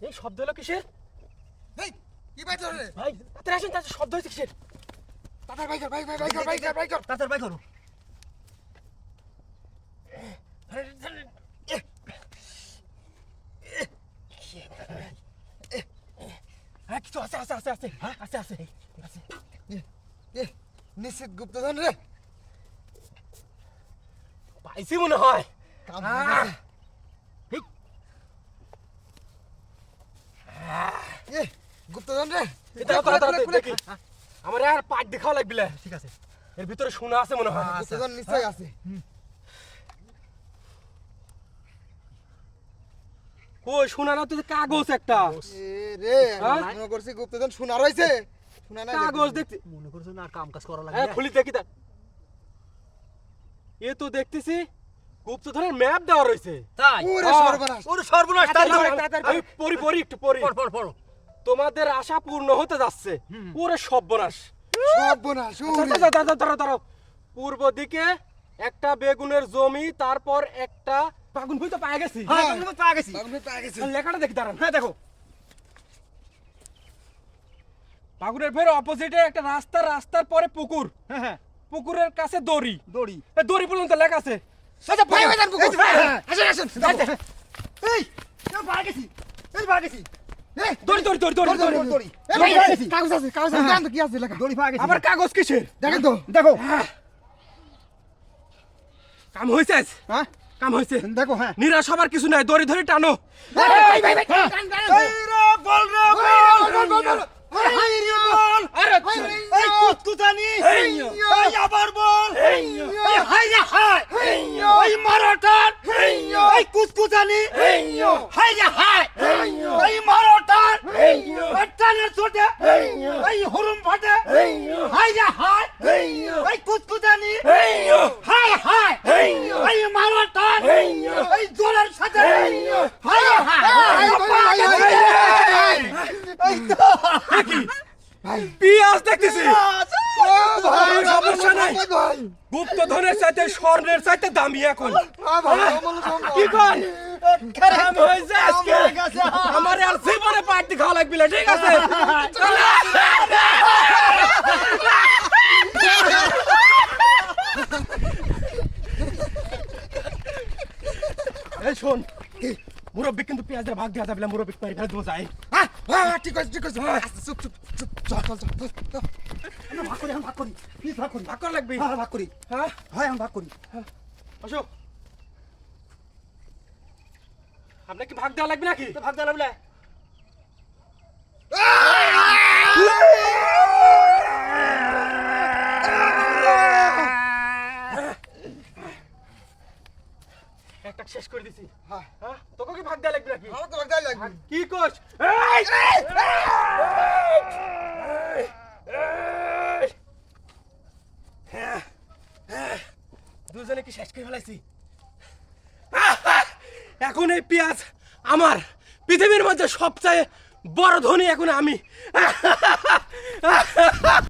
এই শব্দ হলো কিসের? এই কি বাইক রে ভাই তাড়াতাড়ি আসেন তাড়াতাড়ি শব্দ হয়েছে কিসের? তাড়াতাড়ি কর তাড়াতাড়ি করো হ্যাঁ কিছু আছে আছে আছে আছে হ্যাঁ আছে আছে। আছে নিশ্চিত গুপ্তধন রে। পাইছি মনে হয় কাম আহ! হয়ে গেছে। ঠিক। এ গুপ্তধন রে। এটা তাড়াতাড়ি তাড়াতাড়ি দেখি। আমার আর পাট দেখাও লাগবে ঠিক আছে। এর ভিতরে শোনা আছে মনে হয়। গুপ্তধন নিশ্চয়ই আছে। কই শোনা না তো কাগজ একটা। রে হ্যাঁ? মনে করছি গুপ্তধন রয়েছে। শোনা নাই কাগজ দেখতে মনে করছ না কাম কাজ করা হ্যাঁ খুলি দেখি তা। এ তো দেখতেছি গুপ্তধনের ম্যাপ দেওয়া রয়েছে। তাই? ওরে সর্বনাশ। ওরে সর্বনাশ তাই না পড়ি পড়ি একটু পড়ি। পড় পড় পড়। তোমাদের আশা পূর্ণ হতে যাচ্ছে। ওরে সর্বনাশ। সর্বনাশ দাঁড়াও, দাঁড়াও, দাঁড়াও। পূর্ব দিকে একটা বেগুনের জমি তারপর একটা বাগুন ফুল তো পায়ে গেছি। হ্যাঁ। গেছি। বাগুন ভাই পেয়ে গেছে। লেখাটা দেখি দাঁড়ান। হ্যাঁ দেখো। বাগুনের ফের অপোজিটে একটা রাস্তা রাস্তার পরে পুকুর। হ্যাঁ হ্যাঁ। পুকুরের কাছে দড়ি। দড়ি। দড়ি পর্যন্ত লেখা আছে। আচ্ছা ভাই ভাই পুকুর। আসেন আসেন। এই গেছি। এই গেছি। দড়ি দড়ি দড়ি দড়ি দড়ি দড়ি কাগজ আছে কাগজ আছে জান তো কি আছে লেখা। দড়ি পা গেছি আবার কাগজ কিসের? দেখেন তো। দেখো। কাম হয়েছে হ্যাঁ? কাম হয়েছে দেখো হ্যাঁ। নিরাশ হবার কিছু নাই দড়ি ধরে টানো। ভাই ভাই ভাই বল রে বল, বল, বল, আবার বল। হাই রে হাই। এই মারাটান এই হাই রে হাই এই মারাটান এই টানের ছোটে এই হুরুম ফাটে হাই রে হাই এই কুতকুতানি হাই হাই এই মারাটান এই জোরের সাথে হাই হাই এই তো পিয়াজ দেখতেছি ও ভাই সমস্যা নাই। ভাই গুপ্ত ধনের চাইতে স্বর্ণের চাইতে দামি এখন কি হয়ে গেছে। আমার আর জীবনে পার্টি খাওয়া লাগবে না, ঠিক আছে এই শোন মুরব্বি কিন্তু পেঁয়াজের ভাগ দেওয়া যাবে না মুরব্বী পারি ফেলে দেবো যাই হ্যাঁ হ্যাঁ ঠিক আছে ঠিক আছে আস্তে, চুপ চুপ চুপ চল চল চল ভাগ করি আমরা ভাগ করি প্লিজ ভাগ করি। ভাগ করা লাগবে। হ্যাঁ ভাগ করি। হ্যাঁ? হয় আমি ভাগ করি। অশোক আপনার কি ভাগ দেওয়া লাগবে নাকি? তো ভাগ দেওয়া লাগবে একটা শেষ করে দিছি। হ্যাঁ। হ্যাঁ? তোকে কি ভাগ দেওয়া লাগবে নাকি? আমার তো লাগবে। লাগবে কি কোস দুজনে কি শেষ করে ফেলাইছি? এখন এই পেঁয়াজ আমার পৃথিবীর মধ্যে সবচেয়ে বড় ধনী এখন আমি।